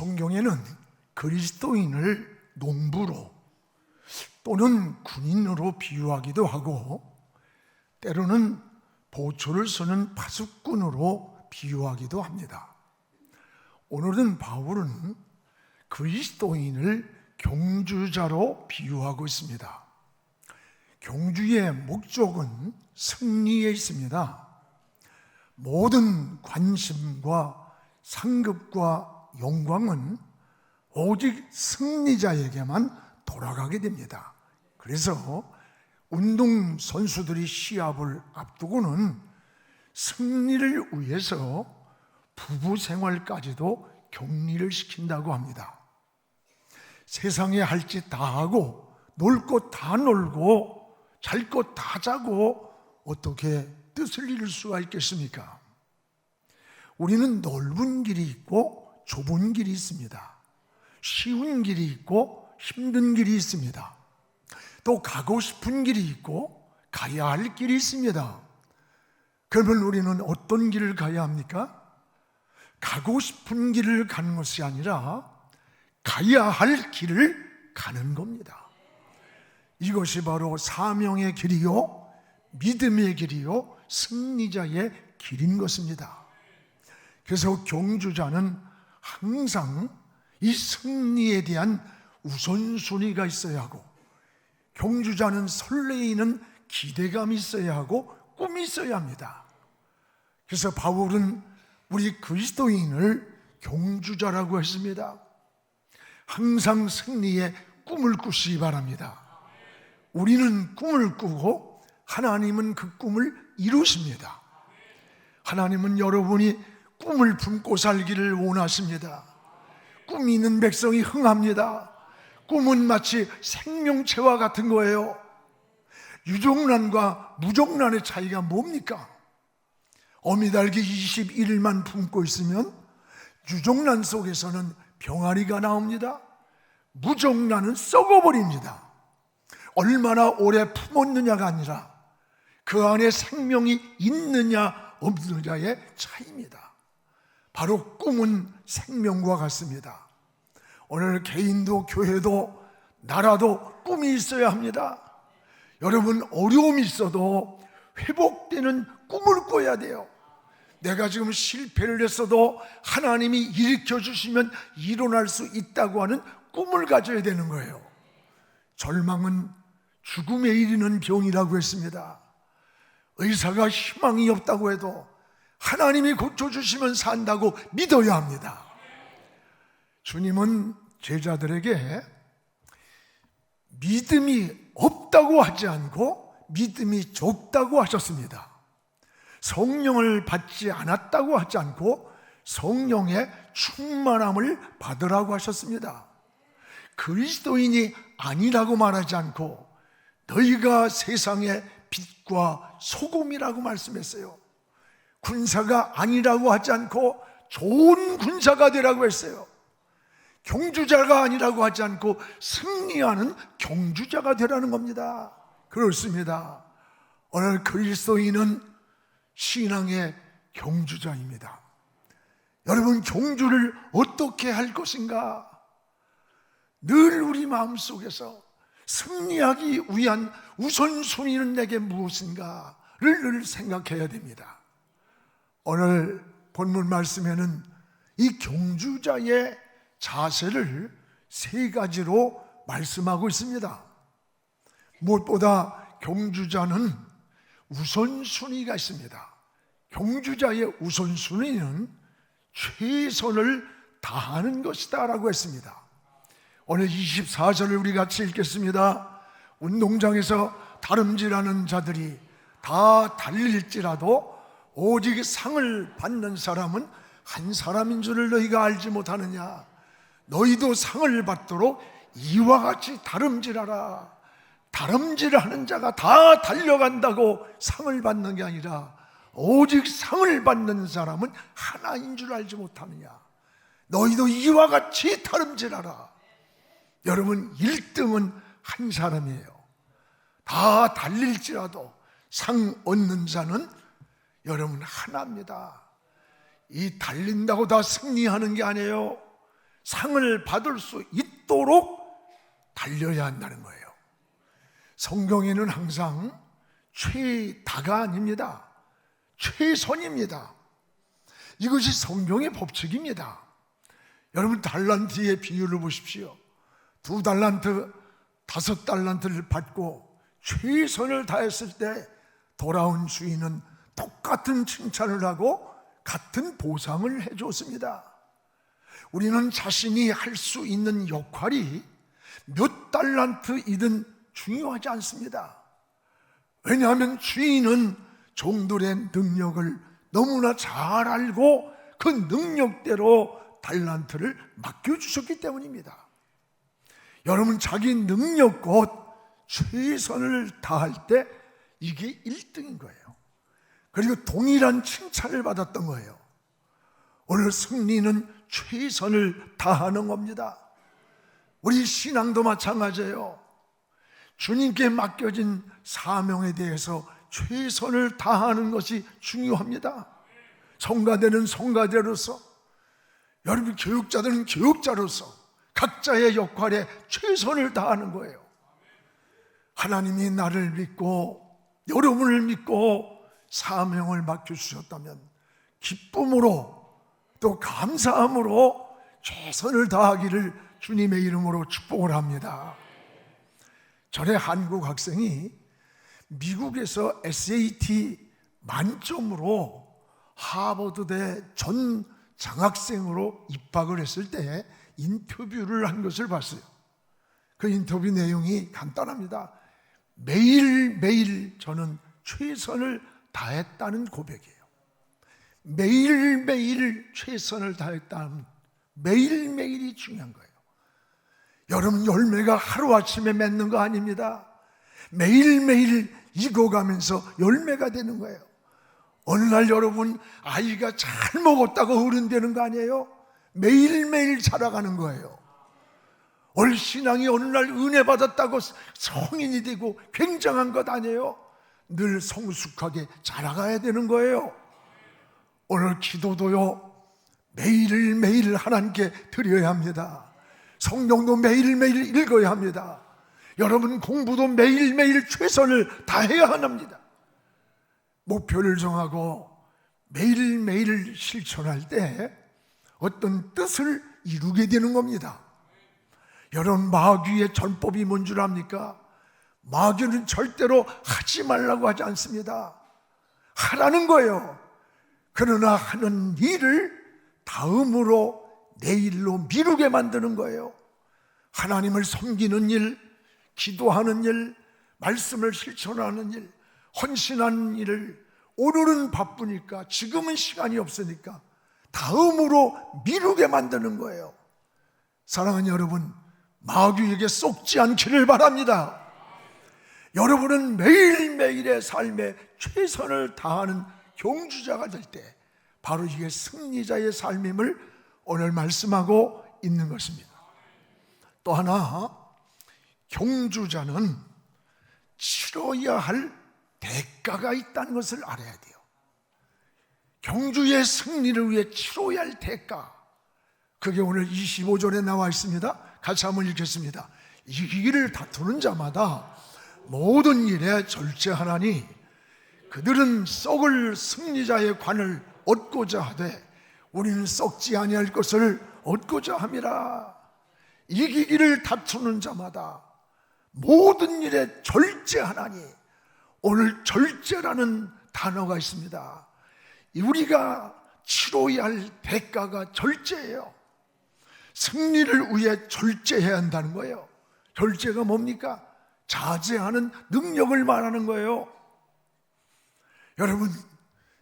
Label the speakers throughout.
Speaker 1: 성경에는 그리스도인을 농부로 또는 군인으로 비유하기도 하고 때로는 보초를 쓰는 파수꾼으로 비유하기도 합니다. 오늘은 바울은 그리스도인을 경주자로 비유하고 있습니다. 경주의 목적은 승리에 있습니다. 모든 관심과 상급과 영광은 오직 승리자에게만 돌아가게 됩니다. 그래서 운동 선수들이 시합을 앞두고는 승리를 위해서 부부 생활까지도 격리를 시킨다고 합니다. 세상에 할 짓 다 하고 놀 것 다 놀고 잘 것 다 자고 어떻게 뜻을 이룰 수가 있겠습니까? 우리는 넓은 길이 있고 좁은 길이 있습니다. 쉬운 길이 있고 힘든 길이 있습니다. 또 가고 싶은 길이 있고 가야 할 길이 있습니다. 그러면 우리는 어떤 길을 가야 합니까? 가고 싶은 길을 가는 것이 아니라 가야 할 길을 가는 겁니다. 이것이 바로 사명의 길이요, 믿음의 길이요, 승리자의 길인 것입니다. 그래서 경주자는 항상 이 승리에 대한 우선순위가 있어야 하고 경주자는 설레이는 기대감이 있어야 하고 꿈이 있어야 합니다. 그래서 바울은 우리 그리스도인을 경주자라고 했습니다. 항상 승리의 꿈을 꾸시기 바랍니다. 우리는 꿈을 꾸고 하나님은 그 꿈을 이루십니다. 하나님은 여러분이 꿈을 품고 살기를 원하십니다. 꿈이 있는 백성이 흥합니다. 꿈은 마치 생명체와 같은 거예요. 유종란과 무종란의 차이가 뭡니까? 어미달기 21일만 품고 있으면 유종란 속에서는 병아리가 나옵니다. 무종란은 썩어버립니다. 얼마나 오래 품었느냐가 아니라 그 안에 생명이 있느냐 없느냐의 차이입니다. 바로 꿈은 생명과 같습니다. 오늘 개인도 교회도 나라도 꿈이 있어야 합니다. 여러분 어려움이 있어도 회복되는 꿈을 꿔야 돼요. 내가 지금 실패를 했어도 하나님이 일으켜 주시면 일어날 수 있다고 하는 꿈을 가져야 되는 거예요. 절망은 죽음에 이르는 병이라고 했습니다. 의사가 희망이 없다고 해도 하나님이 고쳐주시면 산다고 믿어야 합니다. 주님은 제자들에게 믿음이 없다고 하지 않고 믿음이 적다고 하셨습니다. 성령을 받지 않았다고 하지 않고 성령의 충만함을 받으라고 하셨습니다. 그리스도인이 아니라고 말하지 않고 너희가 세상의 빛과 소금이라고 말씀했어요. 군사가 아니라고 하지 않고 좋은 군사가 되라고 했어요. 경주자가 아니라고 하지 않고 승리하는 경주자가 되라는 겁니다. 그렇습니다. 오늘 그리스도인은 신앙의 경주자입니다. 여러분, 경주를 어떻게 할 것인가? 늘 우리 마음 속에서 승리하기 위한 우선순위는 내게 무엇인가를 늘 생각해야 됩니다. 오늘 본문 말씀에는 이 경주자의 자세를 세 가지로 말씀하고 있습니다. 무엇보다 경주자는 우선순위가 있습니다. 경주자의 우선순위는 최선을 다하는 것이다 라고 했습니다. 오늘 24절을 우리 같이 읽겠습니다. 운동장에서 다름질하는 자들이 다 달릴지라도 오직 상을 받는 사람은 한 사람인 줄을 너희가 알지 못하느냐. 너희도 상을 받도록 이와 같이 다름질하라. 다름질하는 자가 다 달려간다고 상을 받는 게 아니라 오직 상을 받는 사람은 하나인 줄 알지 못하느냐. 너희도 이와 같이 다름질하라. 여러분 1등은 한 사람이에요. 다 달릴지라도 상 얻는 자는 여러분 하나입니다. 이 달린다고 다 승리하는 게 아니에요. 상을 받을 수 있도록 달려야 한다는 거예요. 성경에는 항상 최다가 아닙니다. 최선입니다. 이것이 성경의 법칙입니다. 여러분 달란트의 비율을 보십시오. 두 달란트, 다섯 달란트를 받고 최선을 다했을 때 돌아온 주인은 똑같은 칭찬을 하고 같은 보상을 해줬습니다. 우리는 자신이 할 수 있는 역할이 몇 달란트이든 중요하지 않습니다. 왜냐하면 주인은 종들의 능력을 너무나 잘 알고 그 능력대로 달란트를 맡겨주셨기 때문입니다. 여러분, 자기 능력껏 최선을 다할 때 이게 1등인 거예요. 그리고 동일한 칭찬을 받았던 거예요. 오늘 승리는 최선을 다하는 겁니다. 우리 신앙도 마찬가지예요. 주님께 맡겨진 사명에 대해서 최선을 다하는 것이 중요합니다. 성가대는 성가대로서, 여러분 교육자들은 교육자로서 각자의 역할에 최선을 다하는 거예요. 하나님이 나를 믿고 여러분을 믿고 사명을 맡겨주셨다면 기쁨으로 또 감사함으로 최선을 다하기를 주님의 이름으로 축복을 합니다. 전에 한국 학생이 미국에서 SAT 만점으로 하버드대 전 장학생으로 입학을 했을 때 인터뷰를 한 것을 봤어요. 그 인터뷰 내용이 간단합니다. 매일매일 저는 최선을 다했다는 고백이에요. 매일매일 최선을 다했다는 매일매일이 중요한 거예요. 여러분 열매가 하루아침에 맺는 거 아닙니다. 매일매일 익어가면서 열매가 되는 거예요. 어느 날 여러분 아이가 잘 먹었다고 어른 되는 거 아니에요? 매일매일 자라가는 거예요. 올 신앙이 어느 날 은혜 받았다고 성인이 되고 굉장한 것 아니에요? 늘 성숙하게 자라가야 되는 거예요. 오늘 기도도요, 매일매일 하나님께 드려야 합니다. 성경도 매일매일 읽어야 합니다. 여러분 공부도 매일매일 최선을 다해야 합니다. 목표를 정하고 매일매일 실천할 때 어떤 뜻을 이루게 되는 겁니다. 여러분 마귀의 전법이 뭔 줄 압니까? 마귀는 절대로 하지 말라고 하지 않습니다. 하라는 거예요. 그러나 하는 일을 다음으로 내일로 미루게 만드는 거예요. 하나님을 섬기는 일, 기도하는 일, 말씀을 실천하는 일, 헌신하는 일을 오늘은 바쁘니까 지금은 시간이 없으니까 다음으로 미루게 만드는 거예요. 사랑하는 여러분, 마귀에게 쏙지 않기를 바랍니다. 여러분은 매일매일의 삶에 최선을 다하는 경주자가 될 때 바로 이게 승리자의 삶임을 오늘 말씀하고 있는 것입니다. 또 하나 경주자는 치러야 할 대가가 있다는 것을 알아야 돼요. 경주의 승리를 위해 치러야 할 대가. 그게 오늘 25절에 나와 있습니다. 같이 한번 읽겠습니다. 이 길을 다투는 자마다 모든 일에 절제하나니 그들은 썩을 승리자의 관을 얻고자 하되 우리는 썩지 아니할 것을 얻고자 함이라 이기기를 다투는 자마다 모든 일에 절제하나니 오늘 절제라는 단어가 있습니다. 우리가 치러야 할 대가가 절제예요. 승리를 위해 절제해야 한다는 거예요. 절제가 뭡니까? 자제하는 능력을 말하는 거예요. 여러분,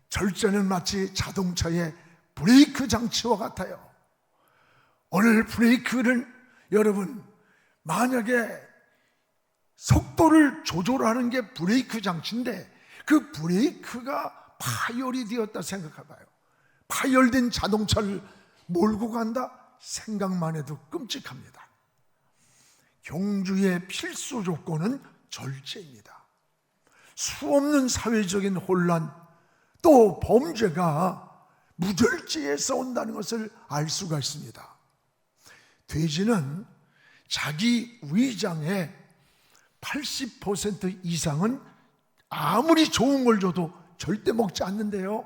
Speaker 1: 절제는 마치 자동차의 브레이크 장치와 같아요. 오늘 브레이크를 여러분, 만약에 속도를 조절하는 게 브레이크 장치인데 그 브레이크가 파열이 되었다 생각해봐요. 파열된 자동차를 몰고 간다? 생각만 해도 끔찍합니다. 경주의 필수 조건은 절제입니다. 수없는 사회적인 혼란 또 범죄가 무절제에서 온다는 것을 알 수가 있습니다. 돼지는 자기 위장의 80% 이상은 아무리 좋은 걸 줘도 절대 먹지 않는데요.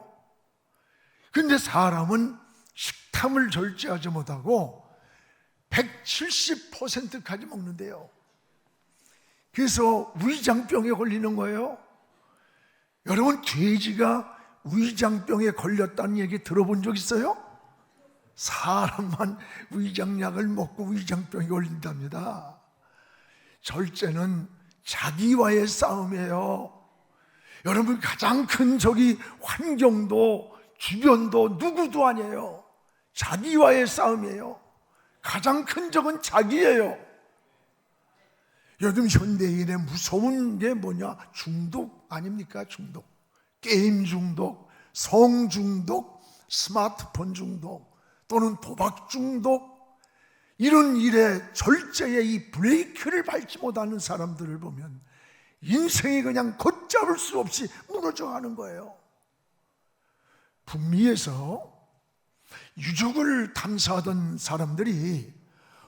Speaker 1: 근데 사람은 식탐을 절제하지 못하고 170%까지 먹는데요. 그래서 위장병에 걸리는 거예요. 여러분, 돼지가 위장병에 걸렸다는 얘기 들어본 적 있어요? 사람만 위장약을 먹고 위장병이 걸린답니다. 절제는 자기와의 싸움이에요. 여러분 가장 큰 적이 환경도 주변도 누구도 아니에요. 자기와의 싸움이에요. 가장 큰 적은 자기예요. 요즘 현대인의 무서운 게 뭐냐? 중독 아닙니까? 중독. 게임 중독, 성 중독, 스마트폰 중독, 또는 도박 중독, 이런 일에 절제의 이 브레이크를 밟지 못하는 사람들을 보면 인생이 그냥 걷잡을 수 없이 무너져 가는 거예요. 북미에서 유적을 탐사하던 사람들이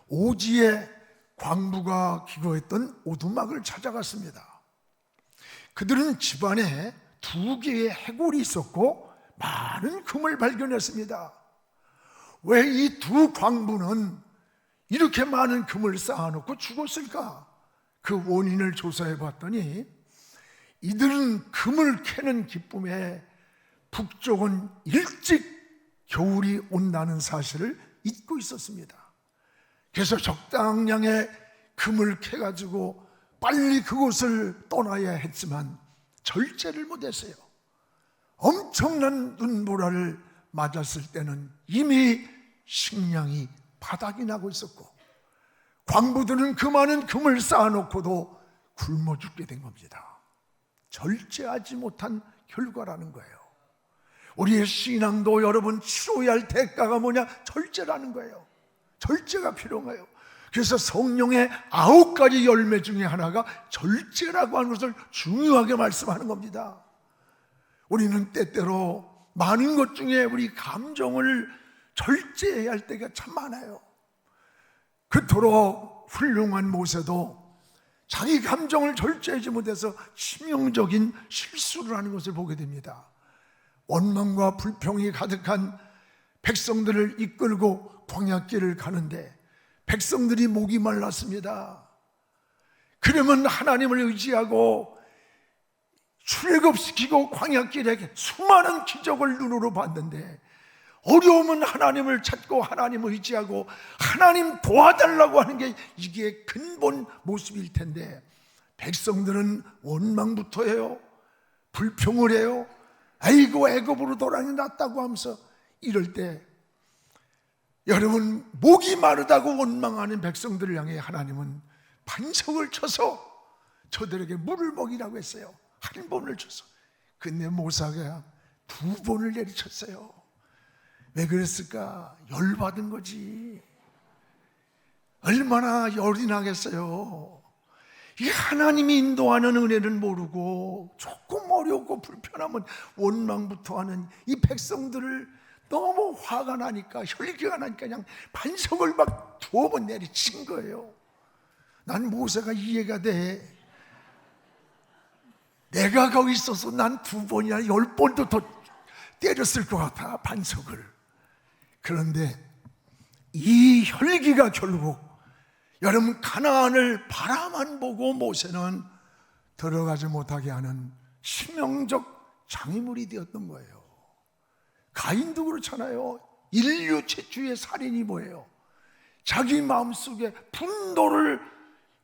Speaker 1: 오지에 광부가 기거했던 오두막을 찾아갔습니다. 그들은 집안에 두 개의 해골이 있었고 많은 금을 발견했습니다. 왜 이 두 광부는 이렇게 많은 금을 쌓아놓고 죽었을까? 그 원인을 조사해 봤더니 이들은 금을 캐는 기쁨에 북쪽은 일찍 겨울이 온다는 사실을 잊고 있었습니다. 그래서 적당량의 금을 캐가지고 빨리 그곳을 떠나야 했지만 절제를 못했어요. 엄청난 눈보라를 맞았을 때는 이미 식량이 바닥이 나고 있었고 광부들은 그 많은 금을 쌓아놓고도 굶어 죽게 된 겁니다. 절제하지 못한 결과라는 거예요. 우리의 신앙도 여러분 치러야 할 대가가 뭐냐? 절제라는 거예요. 절제가 필요한 거예요. 그래서 성령의 아홉 가지 열매 중에 하나가 절제라고 하는 것을 중요하게 말씀하는 겁니다. 우리는 때때로 많은 것 중에 우리 감정을 절제해야 할 때가 참 많아요. 그토록 훌륭한 모세도 자기 감정을 절제하지 못해서 치명적인 실수를 하는 것을 보게 됩니다. 원망과 불평이 가득한 백성들을 이끌고 광야길을 가는데 백성들이 목이 말랐습니다. 그러면 하나님을 의지하고 출애굽시키고 광야길에 수많은 기적을 눈으로 봤는데 어려움은 하나님을 찾고 하나님을 의지하고 하나님 도와달라고 하는 게 이게 근본 모습일 텐데 백성들은 원망부터 해요. 불평을 해요. 아이고 애굽으로 돌아니 났다고 하면서 이럴 때 여러분 목이 마르다고 원망하는 백성들을 향해 하나님은 반석을 쳐서 저들에게 물을 먹이라고 했어요. 한 번을 쳐서. 근데 모사가 두 번을 내리쳤어요. 왜 그랬을까? 열받은 거지. 얼마나 열이 나겠어요. 이 하나님이 인도하는 은혜는 모르고 조금 어렵고 불편하면 원망부터 하는 이 백성들을 너무 화가 나니까 혈기가 나니까 그냥 반석을 막 두어 번 내리친 거예요. 난 모세가 이해가 돼. 내가 거기 있어서 난 두 번이나 열 번도 더 때렸을 것 같아 반석을. 그런데 이 혈기가 결국 여러분 가나안을 바라만 보고 모세는 들어가지 못하게 하는 치명적 장애물이 되었던 거예요. 가인도 그렇잖아요. 인류 최초의 살인이 뭐예요? 자기 마음속에 분노를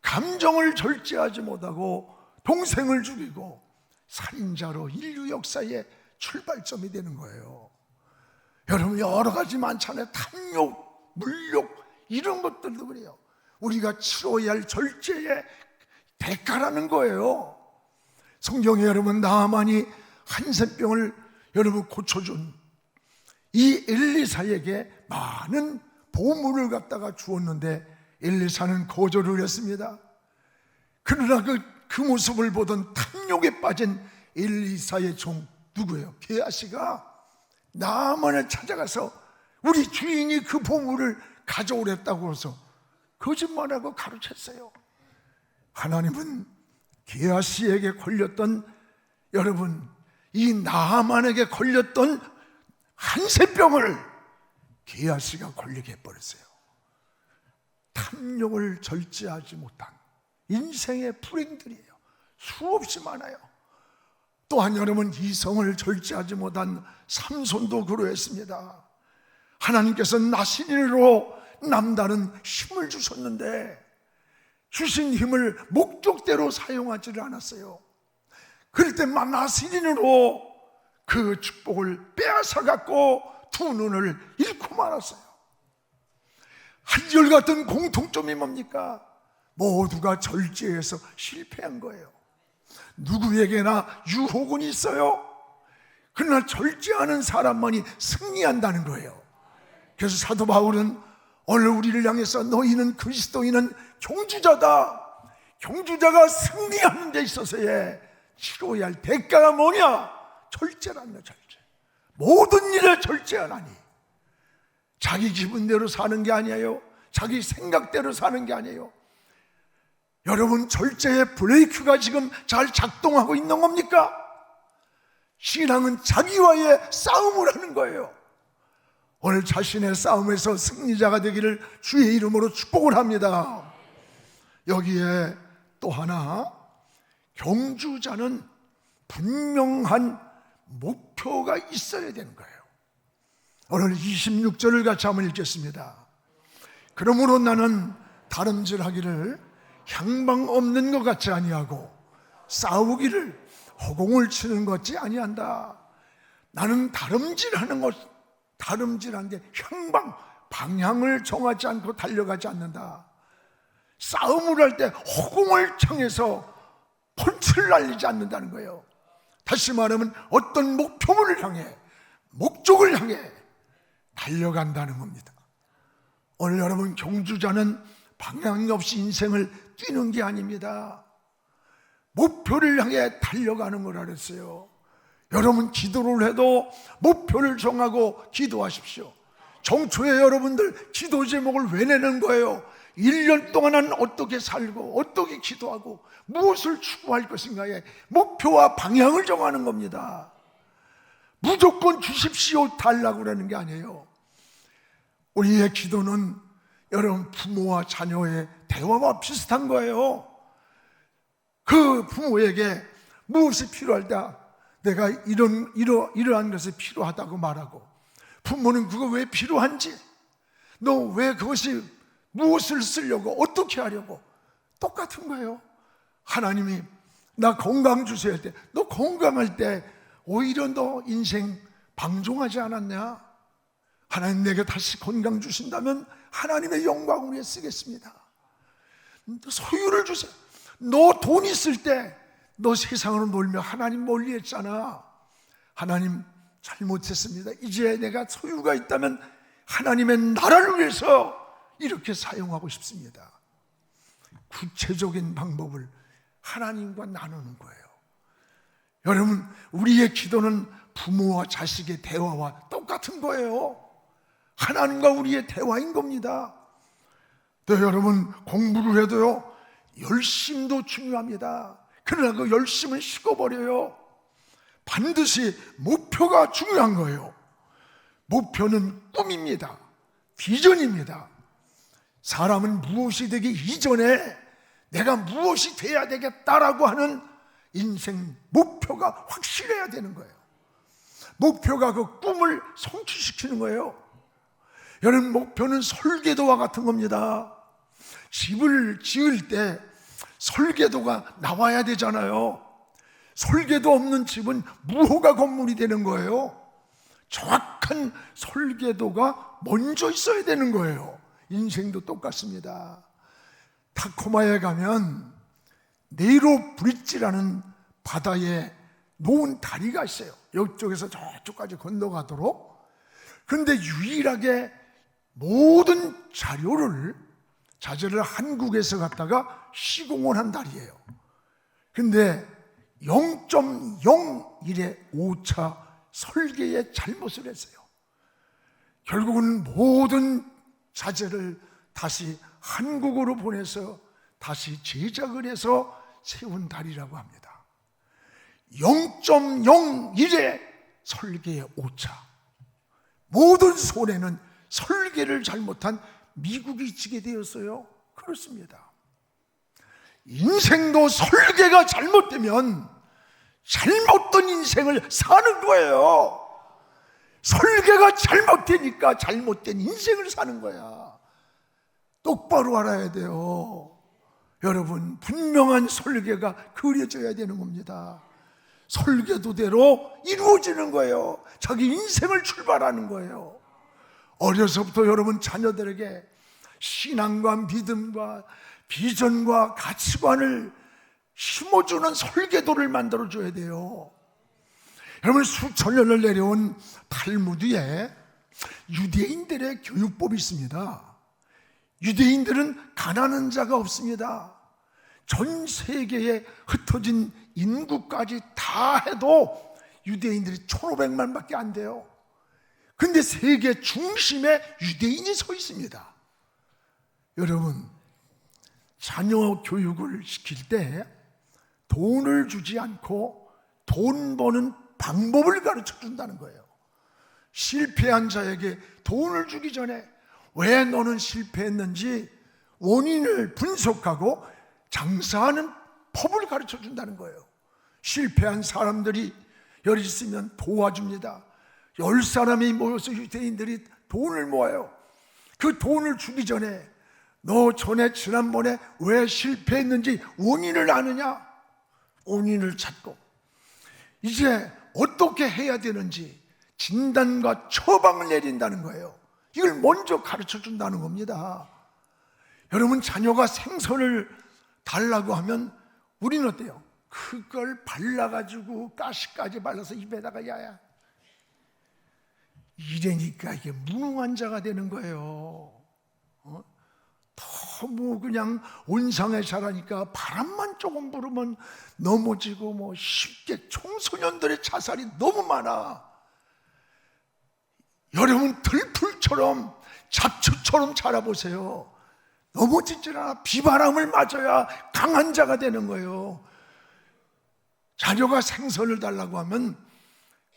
Speaker 1: 감정을 절제하지 못하고 동생을 죽이고 살인자로 인류 역사의 출발점이 되는 거예요. 여러분 여러 가지 많잖아요. 탐욕, 물욕 이런 것들도 그래요. 우리가 치러야 할 절제의 대가라는 거예요. 성경에 여러분 나만이 한센병을 여러분 고쳐준 이 엘리사에게 많은 보물을 갖다가 주었는데 엘리사는 거절을 했습니다. 그러나 그, 그 모습을 보던 탐욕에 빠진 엘리사의 종 누구예요? 게하시가 나만을 찾아가서 우리 주인이 그 보물을 가져오랬다고 해서 거짓말하고 가르쳤어요. 하나님은 게하시에게 걸렸던 여러분 이 나하만에게 걸렸던 한세병을 게하시가 걸리게 해버렸어요. 탐욕을 절제하지 못한 인생의 불행들이에요. 수없이 많아요. 또한 여러분 이성을 절제하지 못한 삼손도 그러했습니다. 하나님께서 나신인으로 남다른 힘을 주셨는데 주신 힘을 목적대로 사용하지를 않았어요. 그럴 때만 나신인으로 그 축복을 빼앗아 갖고 두 눈을 잃고 말았어요. 한결같은 공통점이 뭡니까? 모두가 절제해서 실패한 거예요. 누구에게나 유혹은 있어요. 그러나 절제하는 사람만이 승리한다는 거예요. 그래서 사도 바울은 오늘 우리를 향해서 너희는 그리스도인은 경주자다. 경주자가 승리하는 데 있어서의 치러야 할 대가가 뭐냐? 절제란다, 절제. 모든 일에 절제하나니. 자기 기분대로 사는 게 아니에요. 자기 생각대로 사는 게 아니에요. 여러분, 절제의 브레이크가 지금 잘 작동하고 있는 겁니까? 신앙은 자기와의 싸움을 하는 거예요. 오늘 자신의 싸움에서 승리자가 되기를 주의 이름으로 축복을 합니다. 여기에 또 하나, 경주자는 분명한 목표가 있어야 되는 거예요. 오늘 26절을 같이 한번 읽겠습니다. 그러므로 나는 다름질하기를 향방 없는 것 같지 아니하고 싸우기를 허공을 치는 것 같지 아니한다. 나는 다름질하는 것, 다름질한데 향방 방향을 정하지 않고 달려가지 않는다. 싸움을 할 때 허공을 향해서 펀치를 날리지 않는다는 거예요. 다시 말하면 어떤 목표물을 향해 목적을 향해 달려간다는 겁니다. 오늘 여러분 경주자는 방향 없이 인생을 뛰는 게 아닙니다. 목표를 향해 달려가는 거라 그랬어요. 여러분 기도를 해도 목표를 정하고 기도하십시오. 정초에 여러분들 기도 제목을 왜 내는 거예요? 1년 동안은 어떻게 살고 어떻게 기도하고 무엇을 추구할 것인가에 목표와 방향을 정하는 겁니다. 무조건 주십시오 달라고 그러는 게 아니에요. 우리의 기도는 여러분 부모와 자녀의 대화와 비슷한 거예요. 그 부모에게 무엇이 필요할 때 내가 이런 이러 이러한 것이 필요하다고 말하고 부모는 그거 왜 필요한지 너 왜 그것이 무엇을 쓰려고 어떻게 하려고 똑같은 거예요. 하나님이 나 건강 주셔야 할때너 건강할 때 오히려 너 인생 방종하지 않았냐? 하나님 내게 다시 건강 주신다면 하나님의 영광을 위해 쓰겠습니다. 소유를 주세요. 너 돈 있을 때 너 세상으로 놀며 하나님 멀리 했잖아. 하나님 잘못했습니다. 이제 내가 소유가 있다면 하나님의 나라를 위해서 이렇게 사용하고 싶습니다. 구체적인 방법을 하나님과 나누는 거예요. 여러분, 우리의 기도는 부모와 자식의 대화와 똑같은 거예요. 하나님과 우리의 대화인 겁니다. 또 여러분, 공부를 해도요, 열심도 중요합니다. 그러나 그 열심은 식어버려요. 반드시 목표가 중요한 거예요. 목표는 꿈입니다. 비전입니다. 사람은 무엇이 되기 이전에 내가 무엇이 돼야 되겠다라고 하는 인생 목표가 확실해야 되는 거예요. 목표가 그 꿈을 성취시키는 거예요. 여러분, 목표는 설계도와 같은 겁니다. 집을 지을 때 설계도가 나와야 되잖아요. 설계도 없는 집은 무호가 건물이 되는 거예요. 정확한 설계도가 먼저 있어야 되는 거예요. 인생도 똑같습니다. 타코마에 가면 네이로 브릿지라는 바다에 놓은 다리가 있어요. 이쪽에서 저쪽까지 건너가도록. 그런데 유일하게 모든 자료를 자재를 한국에서 갖다가 시공을 한 다리예요. 근데 0.01의 오차 설계에 잘못을 했어요. 결국은 모든 자제를 다시 한국으로 보내서 다시 제작을 해서 세운 달이라고 합니다. 0.01의 설계의 오차. 모든 손해는 설계를 잘못한 미국이 지게 되었어요. 그렇습니다. 인생도 설계가 잘못되면 잘못된 인생을 사는 거예요. 설계가 잘못되니까 잘못된 인생을 사는 거야. 똑바로 알아야 돼요. 여러분, 분명한 설계가 그려져야 되는 겁니다. 설계도대로 이루어지는 거예요. 자기 인생을 출발하는 거예요. 어려서부터 여러분 자녀들에게 신앙과 믿음과 비전과 가치관을 심어주는 설계도를 만들어줘야 돼요. 여러분 수천 년을 내려온 탈무드에 유대인들의 교육법이 있습니다. 유대인들은 가난한 자가 없습니다. 전 세계에 흩어진 인구까지 다 해도 유대인들이 1,500만 밖에 안 돼요. 근데 세계 중심에 유대인이 서 있습니다. 여러분, 자녀 교육을 시킬 때 돈을 주지 않고 돈 버는 방법을 가르쳐 준다는 거예요. 실패한 자에게 돈을 주기 전에 왜 너는 실패했는지 원인을 분석하고 장사하는 법을 가르쳐 준다는 거예요. 실패한 사람들이 열 있으면 도와줍니다. 열 사람이 모여서 유대인들이 돈을 모아요. 그 돈을 주기 전에 너 전에 지난번에 왜 실패했는지 원인을 아느냐? 원인을 찾고 이제 어떻게 해야 되는지 진단과 처방을 내린다는 거예요. 이걸 먼저 가르쳐 준다는 겁니다. 여러분 자녀가 생선을 달라고 하면 우리는 어때요? 그걸 발라가지고 가시까지 발라서 입에다가 야야 이래니까 이게 무능한 자가 되는 거예요. 어? 너무 그냥 온상에 자라니까 바람만 조금 불으면 넘어지고 뭐 쉽게 청소년들의 자살이 너무 많아. 여러분 들풀처럼 잡초처럼 자라보세요. 넘어지질 않아. 비바람을 맞아야 강한 자가 되는 거예요. 자녀가 생선을 달라고 하면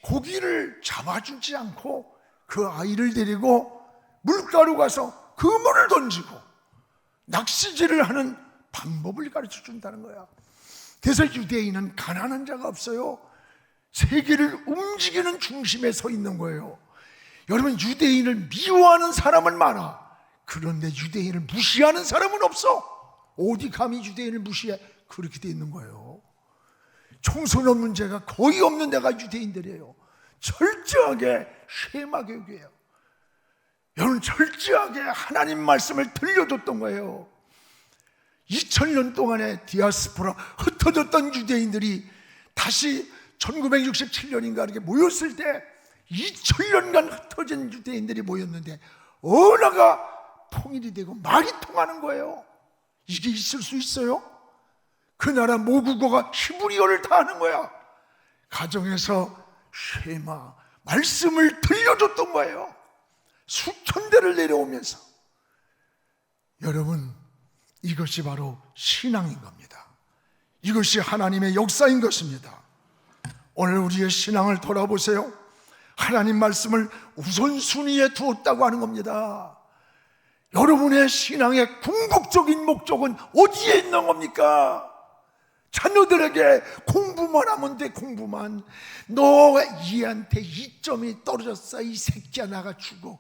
Speaker 1: 고기를 잡아주지 않고 그 아이를 데리고 물가로 가서 그물을 던지고 낚시질을 하는 방법을 가르쳐 준다는 거야. 그래서 유대인은 가난한 자가 없어요. 세계를 움직이는 중심에 서 있는 거예요. 여러분 유대인을 미워하는 사람은 많아. 그런데 유대인을 무시하는 사람은 없어. 어디 감히 유대인을 무시해? 그렇게 돼 있는 거예요. 청소년 문제가 거의 없는 데가 유대인들이에요. 철저하게 쉐마 교육이에요. 여러분 철저하게 하나님 말씀을 들려줬던 거예요. 2000년 동안의 디아스포라 흩어졌던 유대인들이 다시 1967년인가 이렇게 모였을 때 2000년간 흩어진 유대인들이 모였는데 언어가 통일이 되고 말이 통하는 거예요. 이게 있을 수 있어요? 그 나라 모국어가 히브리어를 다 하는 거야. 가정에서 쉐마 말씀을 들려줬던 거예요. 수천 대를 내려오면서 여러분 이것이 바로 신앙인 겁니다. 이것이 하나님의 역사인 것입니다. 오늘 우리의 신앙을 돌아보세요. 하나님 말씀을 우선순위에 두었다고 하는 겁니다. 여러분의 신앙의 궁극적인 목적은 어디에 있는 겁니까? 자녀들에게 공부만 하면 돼 공부만. 너 이한테 이점이 떨어졌어. 이 새끼야 나가 죽어.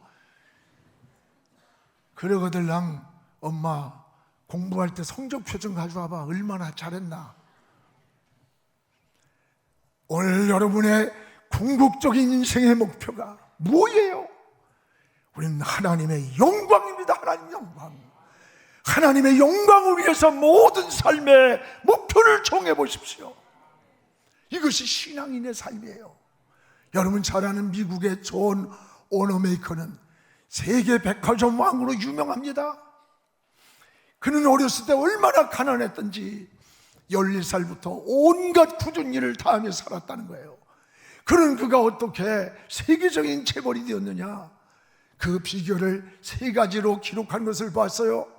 Speaker 1: 그러거들 랑 엄마. 공부할 때 성적표 좀 가져와봐. 얼마나 잘했나. 오늘 여러분의 궁극적인 인생의 목표가 뭐예요? 우리는 하나님의 영광입니다. 하나님 영광 하나님의 영광을 위해서 모든 삶의 목표를 정해 보십시오. 이것이 신앙인의 삶이에요. 여러분 잘 아는 미국의 존 오너메이커는 세계 백화점 왕으로 유명합니다. 그는 어렸을 때 얼마나 가난했던지 14살부터 온갖 굳은 일을 다 하며 살았다는 거예요. 그는 그가 어떻게 세계적인 재벌이 되었느냐? 그 비결을 세 가지로 기록한 것을 봤어요.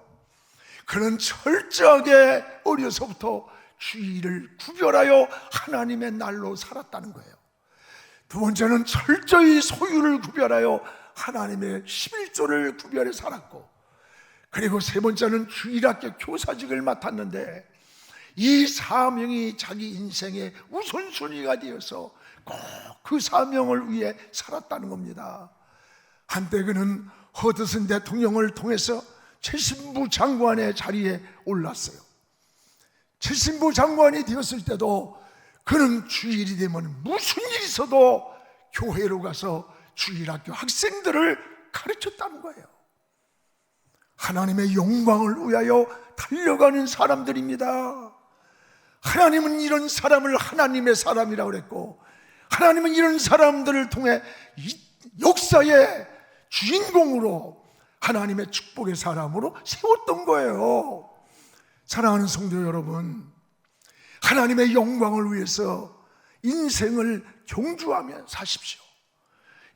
Speaker 1: 그는 철저하게 어려서부터 주의를 구별하여 하나님의 날로 살았다는 거예요. 두 번째는 철저히 소유를 구별하여 하나님의 11조를 구별해 살았고 그리고 세 번째는 주일학교 교사직을 맡았는데 이 사명이 자기 인생의 우선순위가 되어서 꼭 그 사명을 위해 살았다는 겁니다. 한때 그는 허드슨 대통령을 통해서 최신부 장관의 자리에 올랐어요. 최신부 장관이 되었을 때도 그는 주일이 되면 무슨 일이 있어도 교회로 가서 주일학교 학생들을 가르쳤다는 거예요. 하나님의 영광을 위하여 달려가는 사람들입니다. 하나님은 이런 사람을 하나님의 사람이라고 그랬고, 하나님은 이런 사람들을 통해 이 역사의 주인공으로 하나님의 축복의 사람으로 세웠던 거예요. 사랑하는 성도 여러분, 하나님의 영광을 위해서 인생을 경주하며 사십시오.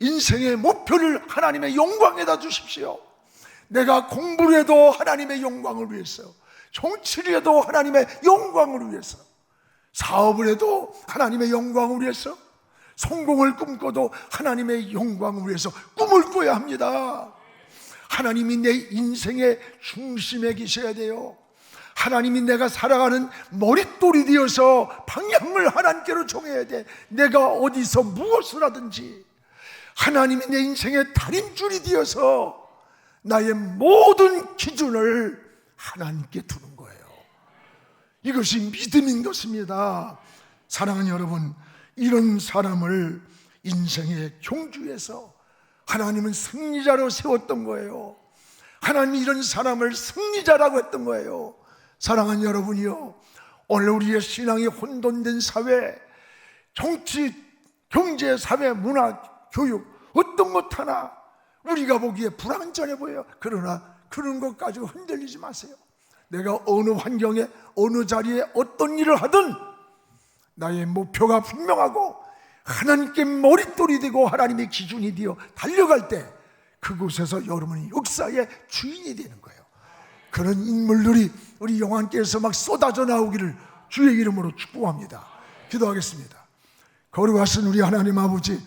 Speaker 1: 인생의 목표를 하나님의 영광에다 주십시오. 내가 공부를 해도 하나님의 영광을 위해서, 정치를 해도 하나님의 영광을 위해서, 사업을 해도 하나님의 영광을 위해서, 성공을 꿈꿔도 하나님의 영광을 위해서 꿈을 꿔야 합니다. 하나님이 내 인생의 중심에 계셔야 돼요. 하나님이 내가 살아가는 머릿돌이 되어서 방향을 하나님께로 정해야 돼. 내가 어디서 무엇을 하든지 하나님이 내 인생의 달인줄이 되어서 나의 모든 기준을 하나님께 두는 거예요. 이것이 믿음인 것입니다. 사랑하는 여러분, 이런 사람을 인생의 경주에서 하나님은 승리자로 세웠던 거예요. 하나님이 이런 사람을 승리자라고 했던 거예요. 사랑하는 여러분이요. 오늘 우리의 신앙이 혼돈된 사회, 정치, 경제, 사회, 문화, 교육, 어떤 것 하나 우리가 보기에 불완전해 보여요. 그러나 그런 것 가지고 흔들리지 마세요. 내가 어느 환경에, 어느 자리에 어떤 일을 하든 나의 목표가 분명하고 하나님께 머릿돌이 되고 하나님의 기준이 되어 달려갈 때 그곳에서 여러분이 역사의 주인이 되는 거예요. 그런 인물들이 우리 영안께서 막 쏟아져 나오기를 주의 이름으로 축복합니다. 기도하겠습니다. 거룩하신 우리 하나님 아버지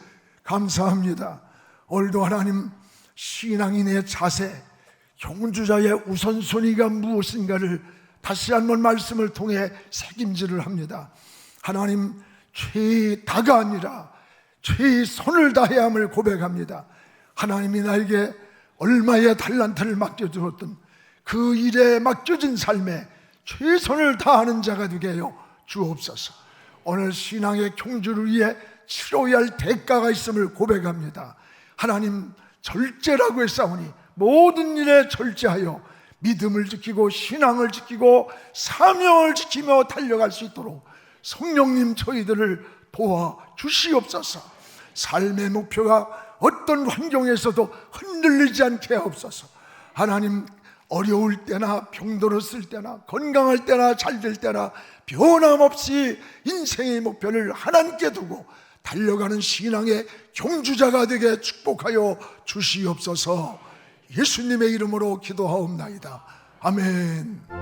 Speaker 1: 감사합니다. 오늘도 하나님 신앙인의 자세, 경주자의 우선순위가 무엇인가를 다시 한번 말씀을 통해 책임질을 합니다. 하나님 최다가 아니라 최선을 다해야 함을 고백합니다. 하나님이 나에게 얼마의 달란트를 맡겨주었던 그 일에 맡겨진 삶에 최선을 다하는 자가 되게 하여 주옵소서. 오늘 신앙의 경주를 위해 치러야 할 대가가 있음을 고백합니다. 하나님 절제라고 했사오니 모든 일에 절제하여 믿음을 지키고 신앙을 지키고 사명을 지키며 달려갈 수 있도록 성령님 저희들을 도와 주시옵소서. 삶의 목표가 어떤 환경에서도 흔들리지 않게 하옵소서. 하나님 어려울 때나 병들었을 때나 건강할 때나 잘 될 때나 변함없이 인생의 목표를 하나님께 두고 달려가는 신앙의 경주자가 되게 축복하여 주시옵소서. 예수님의 이름으로 기도하옵나이다. 아멘.